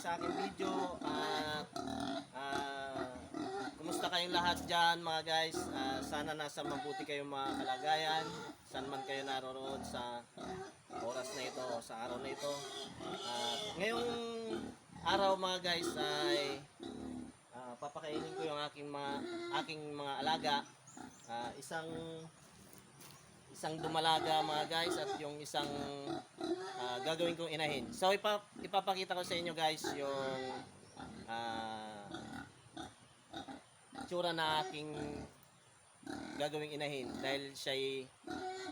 At ah, kumusta kayong lahat dyan mga guys? Ah, sana nasa mabuti kayong mga kalagayan. Saan man kayo naroroon sa oras na ito sa araw na ito. At ngayong araw mga guys ay ah, papakainin ko yung aking mga aking mga alaga. Ah, isang isang dumalaga mga guys at yung isang ah, gagawin kong inahin. So ipa, ipapakita ko sa inyo guys yung ah tsura na aking gagawing inahin dahil siya'y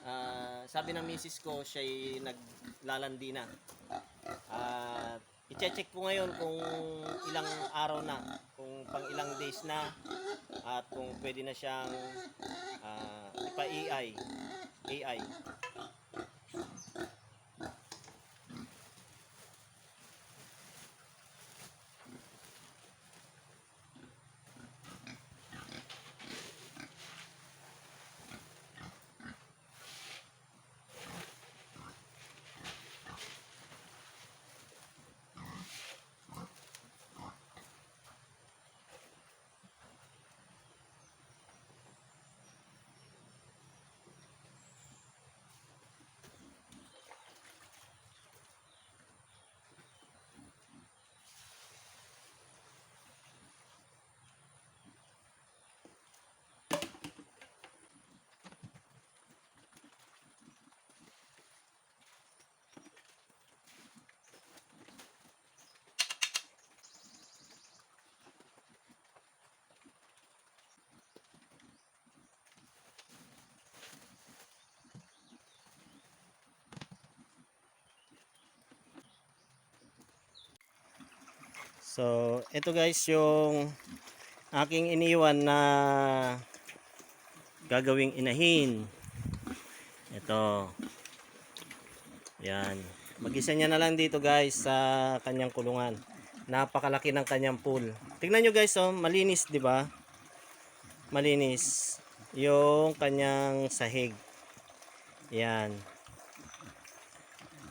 ah, sabi ng misis ko siya'y naglalandi na. At i-check ko ngayon kung ilang araw na, kung pang ilang days na at kung pwede na siyang ah, ipa-AI. AI. So, ito guys yung aking iniwan na gagawing inahin. Ito. Yan. Mag-isa niya na lang dito guys sa kanyang kulungan. Napakalaki ng kanyang pool. Tingnan nyo guys, oh, malinis, di ba? Malinis. Yung kanyang sahig. Yan.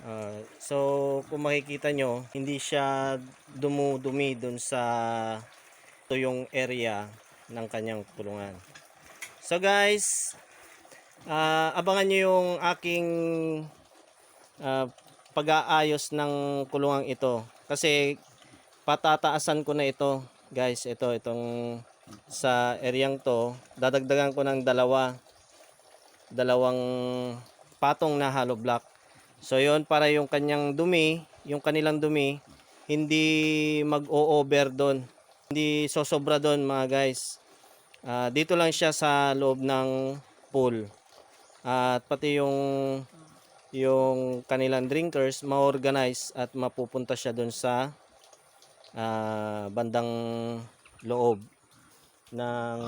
Ah, so, kung makikita nyo, hindi siya dumudumi dun sa ito yung area ng kanyang kulungan. So guys, ah, abangan nyo yung aking ah, pag-aayos ng kulungang ito. Kasi patataasan ko na ito, guys. Ito, itong sa eryang to, dadagdagan ko ng dalawa. Dalawang patong na hollow block. So yon para yung kanyang dumi, yung kanilang dumi, hindi mag-o-over doon. Hindi sosobra doon mga guys. Ah, dito lang siya sa loob ng pool. At pati yung yung kanilang drinkers ma-organize at mapupunta siya doon sa ah, bandang loob ng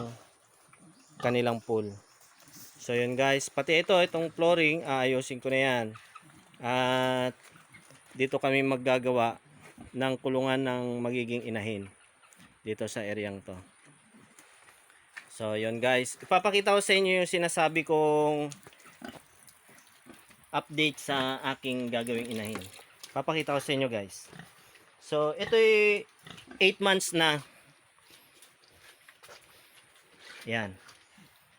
kanilang pool. So yun guys, pati ito, itong flooring, aayusin ko na yan. At dito kami maggagawa ng kulungan ng magiging inahin dito sa eryang to. So, yun guys. Ipapakita ko sa inyo yung sinasabi kong update sa aking gagawing inahin. Papakita ko sa inyo guys. So, ito ay 8 months na. Yan.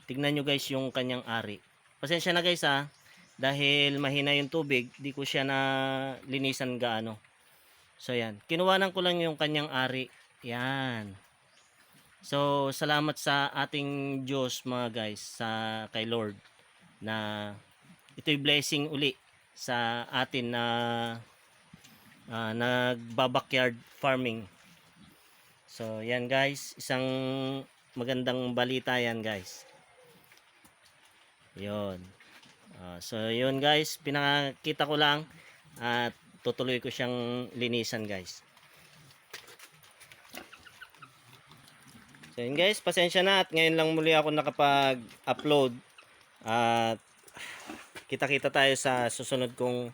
Tignan nyo guys yung kanyang ari. Pasensya na guys ha dahil mahina yung tubig, di ko siya na linisan gaano. So yan, kinuwanan ko lang yung kanyang ari. Yan. So salamat sa ating Diyos mga guys, sa kay Lord na ito'y blessing uli sa atin na uh, nagbabakyard farming. So yan guys, isang magandang balita yan guys. Yon. Ah, so yun guys, pinakita ko lang at tutuloy ko siyang linisan guys. So yun guys, pasensya na at ngayon lang muli ako nakapag-upload at kita-kita tayo sa susunod kong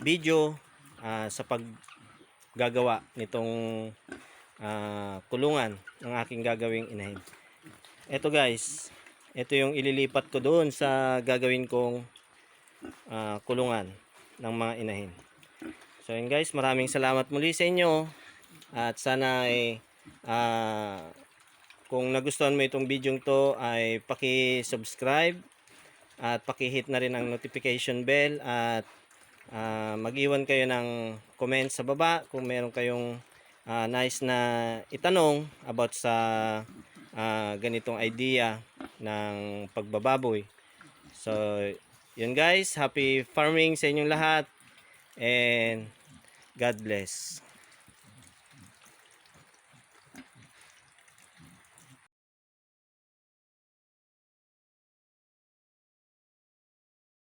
video ah, sa paggagawa nitong ah, kulungan ng aking gagawing inahin. Ito guys, ito yung ililipat ko doon sa gagawin kong ah, kulungan ng mga inahin. So yun guys, maraming salamat muli sa inyo At sana ay ah, kung nagustuhan mo itong video to ay paki-subscribe at paki-hit na rin ang notification bell at ah, mag-iwan kayo ng comment sa baba kung meron kayong ah, nice na itanong about sa ah, ganitong idea ng pagbababoy. So, yun guys, happy farming sa inyong lahat and God bless.